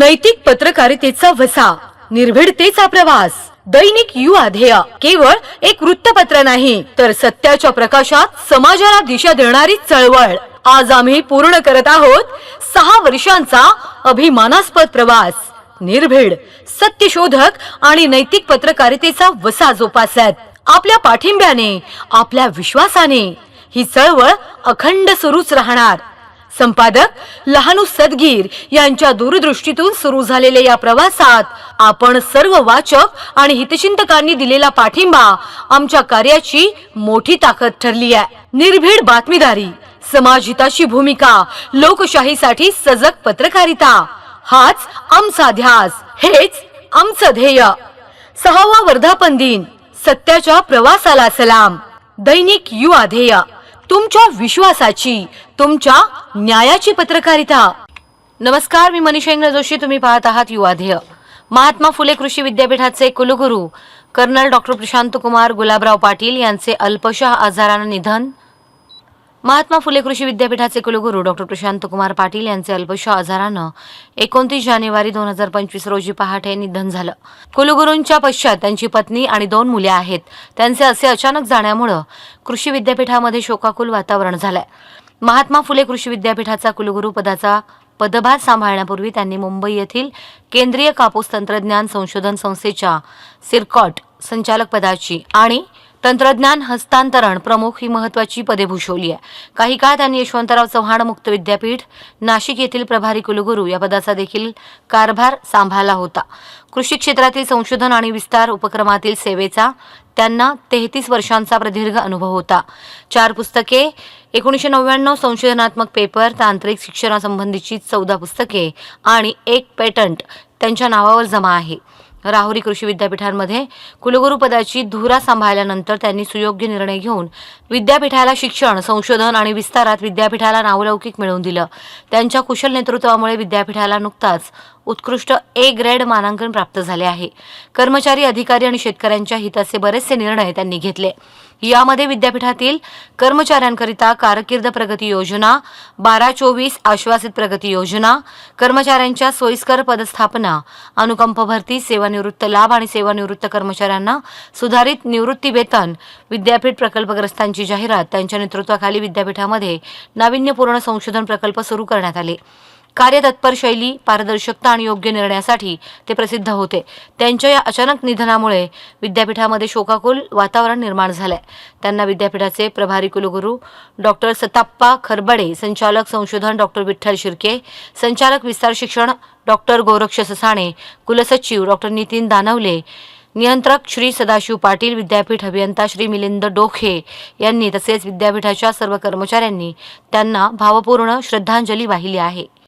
नैतिक पत्रकारितेचा वसा निर्भीडतेचा प्रवास दैनिक युवा ध्येय केवळ एक वृत्तपत्र नाही तर सत्याच्या प्रकाशात समाजाला दिशा देणारी चळवळ. आज आम्ही पूर्ण करत आहोत सहा वर्षांचा अभिमानास्पद प्रवास. निर्भीड सत्यशोधक आणि नैतिक पत्रकारितेचा वसा जोपासत. आपल्या पाठिंब्याने आपल्या विश्वासाने ही चळवळ अखंड सुरूच राहणार. संपादक लहानू सदगीर यांच्या दूरदृष्टीतून सुरू झालेल्या या प्रवासात आपण सर्व वाचक आणि हितचिंतकांनी दिलेला पाठिंबा आमच्या कार्याची मोठी ताकद ठरली आहे. निर्भीड बातमीदारी समाजहिताची भूमिका लोकशाहीसाठी सजग पत्रकारिता हाच आमचा ध्यास हेच आमचं ध्येय. सहावा वर्धापन दिन सत्याच्या प्रवासाला सलाम. दैनिक युवा ध्येय. तुमच्या विश्वासाची तुमच्या न्यायाची पत्रकारिता. नमस्कार मी मनीषेंद्र जोशी तुम्ही पाहत आहात युवाध्येय महात्मा फुले कृषी विद्यापीठाचे कुलगुरू कर्नल डॉक्टर प्रशांत कुमार गुलाबराव पाटील यांचे अल्पशा आजारानं निधन महात्मा फुले कृषी विद्यापीठाचे कुलगुरू डॉक्टर प्रशांत कुमार पाटील यांचे अल्पशा आजारानं एकोणतीस जानेवारी दोन हजार पंचवीस रोजी पहाटे निधन झालं. कुलगुरूंच्या पश्चात त्यांची पत्नी आणि दोन मुले आहेत. त्यांचे असे अचानक जाण्यामुळं कृषी विद्यापीठामध्ये शोकाकुल वातावरण झालंय. महात्मा फुले कृषी विद्यापीठाचा कुलगुरू पदाचा पदभार सांभाळण्यापूर्वी त्यांनी मुंबई येथील केंद्रीय कापूस तंत्रज्ञान संशोधन संस्थेच्या सिरकॉट संचालक पदाची आणि तंत्रज्ञान हस्तांतरण प्रमुख ही महत्वाची पदे भूषवली आहे. काही काळ त्यांनी यशवंतराव चव्हाण मुक्त विद्यापीठ नाशिक येथील प्रभारी कुलगुरू या पदाचा देखील कारभार सांभाळला होता. कृषी क्षेत्रातील संशोधन आणि विस्तार उपक्रमातील सेवेचा त्यांना तेहतीस वर्षांचा प्रदीर्घ अनुभव होता. चार पुस्तके एकोणीसशे नव्याण्णव संशोधनात्मक पेपर तांत्रिक शिक्षणासंबंधीची चौदा पुस्तके आणि एक पेटंट त्यांच्या नावावर जमा आहे. राहुरी कृषी विद्यापीठांमध्ये कुलगुरुपदाची धुरा सांभाळल्यानंतर त्यांनी सुयोग्य निर्णय घेऊन विद्यापीठाला शिक्षण संशोधन आणि विस्तारात विद्यापीठाला नावलौकिक मिळवून दिलं. त्यांच्या कुशल नेतृत्वामुळे विद्यापीठाला नुकताच उत्कृष्ट ए ग्रेड मानांकन प्राप्त झाले आहे. कर्मचारी अधिकारी आणि शेतकऱ्यांच्या हिताचे बरेचसे निर्णय त्यांनी घेतले. यामध्ये विद्यापीठातील कर्मचाऱ्यांकरिता कारकीर्द प्रगती योजना बारा चोवीस आश्वासित प्रगती योजना कर्मचाऱ्यांच्या सोयीस्कर पदस्थापना अनुकंप भरती सेवानिवृत्त लाभ आणि सेवानिवृत्त कर्मचाऱ्यांना सुधारित निवृत्ती वेतन विद्यापीठ प्रकल्पग्रस्तांची जाहिरात त्यांच्या नेतृत्वाखाली विद्यापीठामध्ये नाविन्यपूर्ण संशोधन प्रकल्प सुरू करण्यात आले. कार्यतत्पर शैली पारदर्शकता आणि योग्य निर्णयासाठी ते प्रसिद्ध होते. त्यांच्या या अचानक निधनामुळे विद्यापीठामध्ये शोकाकुल वातावरण निर्माण झालंय. त्यांना विद्यापीठाचे प्रभारी कुलगुरू डॉक्टर सताप्पा खरबडे संचालक संशोधन डॉक्टर विठ्ठल शिर्के संचालक विस्तार शिक्षण डॉक्टर गोरक्ष ससाणे कुलसचिव डॉक्टर नितीन दानवले नियंत्रक श्री सदाशिव पाटील विद्यापीठ अभियंता श्री मिलिंद डोखे यांनी तसेच विद्यापीठाच्या सर्व कर्मचाऱ्यांनी त्यांना भावपूर्ण श्रद्धांजली वाहिली आहे.